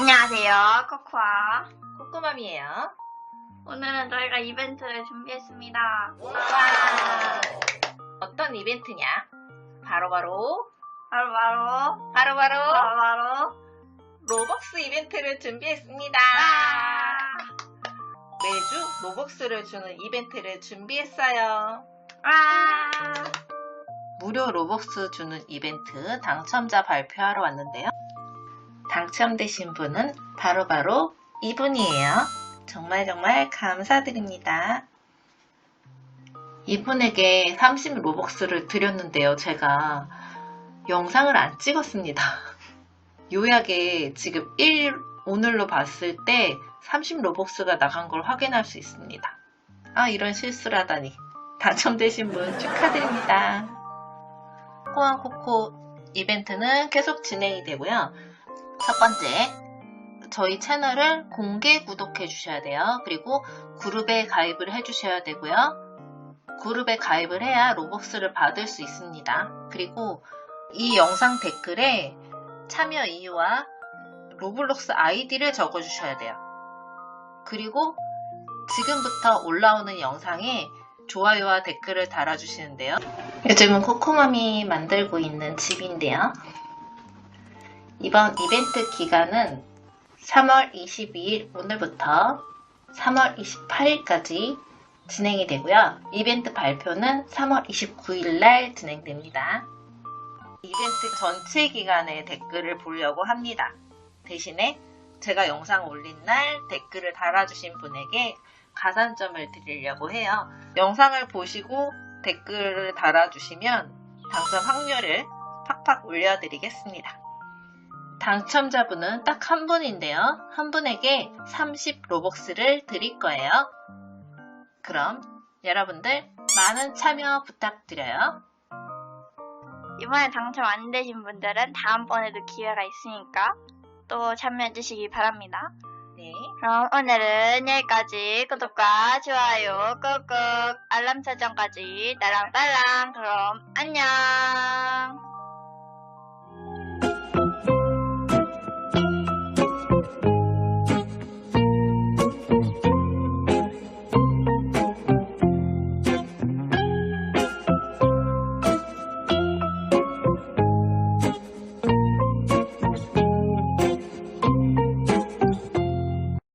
안녕하세요. 코코아. 꼬꼬맘이에요. 오늘은 저희가 이벤트를 준비했습니다. 와! 어떤 이벤트냐? 바로바로, 바로바로, 바로바로, 바로바로, 로벅스 이벤트를 준비했습니다. 와! 매주 로벅스를 주는 이벤트를 준비했어요. 와! 무료 로벅스 주는 이벤트 당첨자 발표하러 왔는데요. 당첨되신 분은 바로 바로 이분이에요. 정말 정말 감사드립니다. 이분에게 30 로벅스를 드렸는데요. 제가 영상을 안 찍었습니다. 요약에 지금 1 오늘로 봤을 때 30 로벅스가 나간 걸 확인할 수 있습니다. 아 이런 실수를 하다니 당첨되신 분 축하드립니다. 코안코코 이벤트는 계속 진행이 되고요. 첫 번째, 저희 채널을 공개 구독해 주셔야 돼요. 그리고 그룹에 가입을 해 주셔야 되고요. 그룹에 가입을 해야 로벅스를 받을 수 있습니다. 그리고 이 영상 댓글에 참여 이유와 로블록스 아이디를 적어 주셔야 돼요. 그리고 지금부터 올라오는 영상에 좋아요와 댓글을 달아주시는데요. 요즘은 코코맘이 만들고 있는 집인데요. 이번 이벤트 기간은 3월 22일 오늘부터 3월 28일까지 진행이 되고요. 이벤트 발표는 3월 29일 날 진행됩니다. 이벤트 전체 기간에 댓글을 보려고 합니다. 대신에 제가 영상 올린 날 댓글을 달아주신 분에게 가산점을 드리려고 해요. 영상을 보시고 댓글을 달아주시면 당첨 확률을 팍팍 올려드리겠습니다. 당첨자분은 딱 한 분인데요. 한 분에게 30 로벅스를 드릴 거예요. 그럼 여러분들 많은 참여 부탁드려요. 이번에 당첨 안 되신 분들은 다음번에도 기회가 있으니까 또 참여해 주시기 바랍니다. 네. 그럼 오늘은 여기까지 구독과 좋아요 꾹꾹 알람 설정까지 딸랑딸랑 그럼 안녕